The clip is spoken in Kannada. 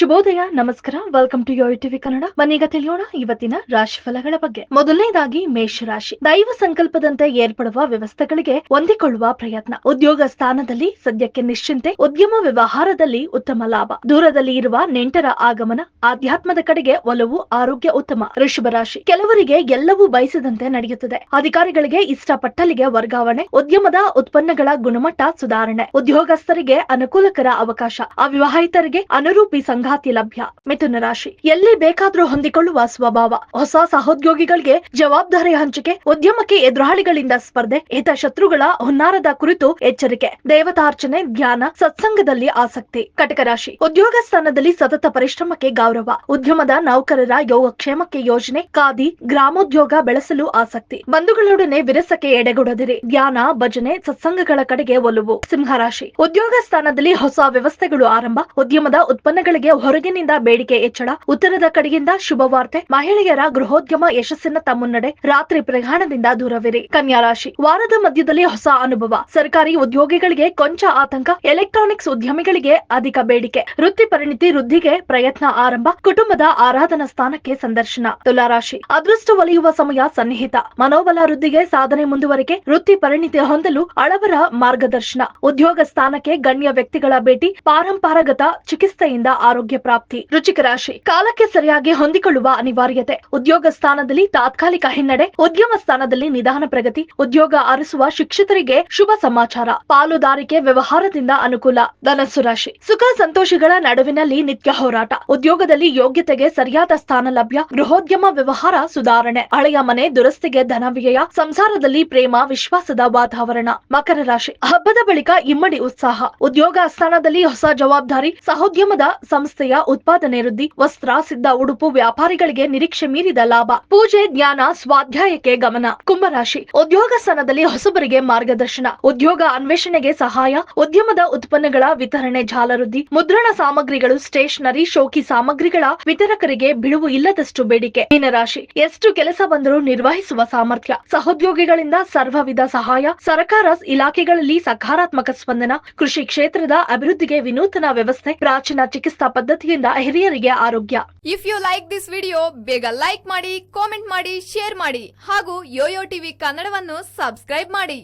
ಶುಭೋದಯ, ನಮಸ್ಕಾರ. Welcome to your TV Kannada ಮನೀಗ ತಿಳಿಯೋಣ ಇವತ್ತಿನ ರಾಶಿಫಲಗಳ ಬಗ್ಗೆ. ಮೊದಲನೇದಾಗಿ ಮೇಷರಾಶಿ. ದೈವ ಸಂಕಲ್ಪದಂತೆ ಏರ್ಪಡುವ ವ್ಯವಸ್ಥೆಗಳಿಗೆ ಹೊಂದಿಕೊಳ್ಳುವ ಪ್ರಯತ್ನ. ಉದ್ಯೋಗ ಸ್ಥಾನದಲ್ಲಿ ಸದ್ಯಕ್ಕೆ ನಿಶ್ಚಿಂತೆ. ಉದ್ಯಮ ವ್ಯವಹಾರದಲ್ಲಿ ಉತ್ತಮ ಲಾಭ. ದೂರದಲ್ಲಿ ಇರುವ ನೆಂಟರ ಆಗಮನ. ಆಧ್ಯಾತ್ಮದ ಕಡೆಗೆ ಒಲವು, ಆರೋಗ್ಯ ಉತ್ತಮ. ಋಷಭ ರಾಶಿ. ಕೆಲವರಿಗೆ ಎಲ್ಲವೂ ಬಯಸದಂತೆ ನಡೆಯುತ್ತದೆ. ಅಧಿಕಾರಿಗಳಿಗೆ ಇಷ್ಟಪಟ್ಟಲ್ಲಿಗೆ ವರ್ಗಾವಣೆ. ಉದ್ಯಮದ ಉತ್ಪನ್ನಗಳ ಗುಣಮಟ್ಟ ಸುಧಾರಣೆ. ಉದ್ಯೋಗಸ್ಥರಿಗೆ ಅನುಕೂಲಕರ ಅವಕಾಶ. ಅವಿವಾಹಿತರಿಗೆ ಅನುರೂಪಿ ಸಂಗಾತಿ ಲಭ್ಯ, ಮಿಥುನ ರಾಶಿ. ಎಲ್ಲಿ ಬೇಕಾದ್ರೂ ಹೊಂದಿಕೊಳ್ಳುವ ಸ್ವಭಾವ. ಹೊಸ ಸಹೋದ್ಯೋಗಿಗಳಿಗೆ ಜವಾಬ್ದಾರಿ ಹಂಚಿಕೆ, ಉದ್ಯಮಕ್ಕೆ ಎದುರಾಳಿಗಳಿಂದ ಸ್ಪರ್ಧೆ ಹಿತಶತ್ರುಗಳ ಹುನ್ನಾರದ ಕುರಿತು ಎಚ್ಚರಿಕೆ, ದೇವತಾರ್ಚನೆ, ಧ್ಯಾನ, ಸತ್ಸಂಗದಲ್ಲಿ ಆಸಕ್ತಿ. ಕಟಕ ರಾಶಿ. ಉದ್ಯೋಗ ಸ್ಥಾನದಲ್ಲಿ ಸತತ ಪರಿಶ್ರಮಕ್ಕೆ ಗೌರವ. ಉದ್ಯಮದ ನೌಕರರ ಯೋಗಕ್ಷೇಮಕ್ಕೆ ಯೋಜನೆ, ಖಾದಿ, ಗ್ರಾಮೋದ್ಯೋಗ ಬೆಳೆಸಲು ಆಸಕ್ತಿ. ಬಂಧುಗಳೊಡನೆ ವಿರಸಕ್ಕೆ ಎಡೆಗೊಡದಿರಿ. ಧ್ಯಾನ, ಭಜನೆ, ಸತ್ಸಂಗಗಳ ಕಡೆಗೆ ಒಲವು. ಸಿಂಹರಾಶಿ ಉದ್ಯೋಗ ಸ್ಥಾನದಲ್ಲಿ ಹೊಸ ವ್ಯವಸ್ಥೆಗಳು ಆರಂಭ. ಉದ್ಯಮದ ಉತ್ಪನ್ನಗಳಿಗೆ ಹೊರಗಿನಿಂದ ಬೇಡಿಕೆ ಹೆಚ್ಚಳ, ಉತ್ತರದ ಕಡೆಯಿಂದ ಶುಭವಾರ್ತೆ ಮಹಿಳೆಯರ ಗೃಹೋದ್ಯಮ ಯಶಸ್ಸಿನ ತಮ್ಮನ್ನಡೆ. ರಾತ್ರಿ ಪ್ರಯಾಣದಿಂದ ದೂರವಿರಿ. ಕನ್ಯಾ ರಾಶಿ. ವಾರದ ಮಧ್ಯದಲ್ಲಿ ಹೊಸ ಅನುಭವ. ಸರ್ಕಾರಿ ಉದ್ಯೋಗಿಗಳಿಗೆ ಕೊಂಚ ಆತಂಕ. ಎಲೆಕ್ಟ್ರಾನಿಕ್ಸ್ ಉದ್ಯಮಿಗಳಿಗೆ ಅಧಿಕ ಬೇಡಿಕೆ. ವೃತ್ತಿ ಪರಿಣಿತಿ ವೃದ್ಧಿಗೆ ಪ್ರಯತ್ನ ಆರಂಭ. ಕುಟುಂಬದ ಆರಾಧನಾ ಸ್ಥಾನಕ್ಕೆ ಸಂದರ್ಶನ. ತುಲಾರಾಶಿ ಅದೃಷ್ಟ ಒಲಿಯುವ ಸಮಯ ಸನ್ನಿಹಿತ. ಮನೋಬಲ ವೃದ್ಧಿಗೆ ಸಾಧನೆ ಮುಂದುವರಿಕೆ. ವೃತ್ತಿ ಪರಿಣಿತಿ ಹೊಂದಲು ಅಳವರ ಮಾರ್ಗದರ್ಶನ. ಉದ್ಯೋಗ ಸ್ಥಾನಕ್ಕೆ ಗಣ್ಯ ವ್ಯಕ್ತಿಗಳ ಭೇಟಿ. ಪಾರಂಪರಾಗತ ಚಿಕಿತ್ಸೆಯಿಂದ ಆರೋಗ್ಯ ಪ್ರಾಪ್ತಿ ರುಚಿಕ ರಾಶಿ ಕಾಲಕ್ಕೆ ಸರಿಯಾಗಿ ಹೊಂದಿಕೊಳ್ಳುವ ಅನಿವಾರ್ಯತೆ. ಉದ್ಯೋಗ ಸ್ಥಾನದಲ್ಲಿ ತಾತ್ಕಾಲಿಕ ಹಿನ್ನಡೆ, ಉದ್ಯಮ ಸ್ಥಾನದಲ್ಲಿ ನಿಧಾನ ಪ್ರಗತಿ, ಉದ್ಯೋಗ ಅರಸುವ ಶಿಕ್ಷಿತರಿಗೆ ಶುಭ ಸಮಾಚಾರ. ಪಾಲುದಾರಿಕೆ ವ್ಯವಹಾರದಿಂದ ಅನುಕೂಲ. ಧನಸ್ಸು ರಾಶಿ ಸುಖ ಸಂತೋಷಗಳ ನಡುವಿನಲ್ಲಿ ನಿತ್ಯ ಹೋರಾಟ. ಉದ್ಯೋಗದಲ್ಲಿ ಯೋಗ್ಯತೆಗೆ ಸರಿಯಾದ ಸ್ಥಾನ ಲಭ್ಯ. ಗೃಹೋದ್ಯಮ ವ್ಯವಹಾರ ಸುಧಾರಣೆ. ಹಳೆಯ ಮನೆ, ದುರಸ್ತಿಗೆ ಧನ ವ್ಯಯ. ಸಂಸಾರದಲ್ಲಿ ಪ್ರೇಮ, ವಿಶ್ವಾಸದ ವಾತಾವರಣ. ಮಕರ ರಾಶಿ ಹಬ್ಬದ ಬಳಿಕ ಇಮ್ಮಡಿ ಉತ್ಸಾಹ. ಉದ್ಯೋಗ ಸ್ಥಾನದಲ್ಲಿ ಹೊಸ ಜವಾಬ್ದಾರಿ. ಸಹೋದ್ಯಮದ ಸಂಸ್ಥೆಯ ಉತ್ಪಾದನೆ ವೃದ್ಧಿ, ವಸ್ತ್ರ, ಸಿದ್ಧ ಉಡುಪು ವ್ಯಾಪಾರಿಗಳಿಗೆ ನಿರೀಕ್ಷೆ ಮೀರಿದ ಲಾಭ. ಪೂಜೆ, ಜ್ಞಾನ, ಸ್ವಾಧ್ಯಾಯಕ್ಕೆ ಗಮನ. ಕುಂಭರಾಶಿ. ಉದ್ಯೋಗ ಸ್ಥಾನದಲ್ಲಿ ಹೊಸಬರಿಗೆ ಮಾರ್ಗದರ್ಶನ. ಉದ್ಯೋಗ ಅನ್ವೇಷಣೆಗೆ ಸಹಾಯ. ಉದ್ಯಮದ ಉತ್ಪನ್ನಗಳ ವಿತರಣೆ ಜಾಲವೃದ್ಧಿ. ಮುದ್ರಣ ಸಾಮಗ್ರಿಗಳು, ಸ್ಟೇಷನರಿ, ಶೋಕಿ ಸಾಮಗ್ರಿಗಳ ವಿತರಕರಿಗೆ ಬಿಡುವು ಇಲ್ಲದಷ್ಟು ಬೇಡಿಕೆ. ಮೀನರಾಶಿ. ಎಷ್ಟು ಕೆಲಸ ಬಂದರೂ ನಿರ್ವಹಿಸುವ ಸಾಮರ್ಥ್ಯ. ಸಹೋದ್ಯೋಗಿಗಳಿಂದ ಸರ್ವವಿಧ ಸಹಾಯ. ಸರ್ಕಾರ ಇಲಾಖೆಗಳಲ್ಲಿ ಸಕಾರಾತ್ಮಕ ಸ್ಪಂದನ. ಕೃಷಿ ಕ್ಷೇತ್ರದ ಅಭಿವೃದ್ಧಿಗೆ ವಿನೂತನ ವ್ಯವಸ್ಥೆ. ಪ್ರಾಚೀನ ಚಿಕಿತ್ಸಾ ಪದ್ಧತಿಯಿಂದ ಹಿರಿಯರಿಗೆ ಆರೋಗ್ಯ. If you like this video ಬೇಗ ಲೈಕ್ ಮಾಡಿ ಕಾಮೆಂಟ್ ಮಾಡಿ ಶೇರ್ ಮಾಡಿ ಹಾಗೂ ಯೋಯೋ ಟಿವಿ ಕನ್ನಡವನ್ನು ಸಬ್ಸ್ಕ್ರೈಬ್ ಮಾಡಿ.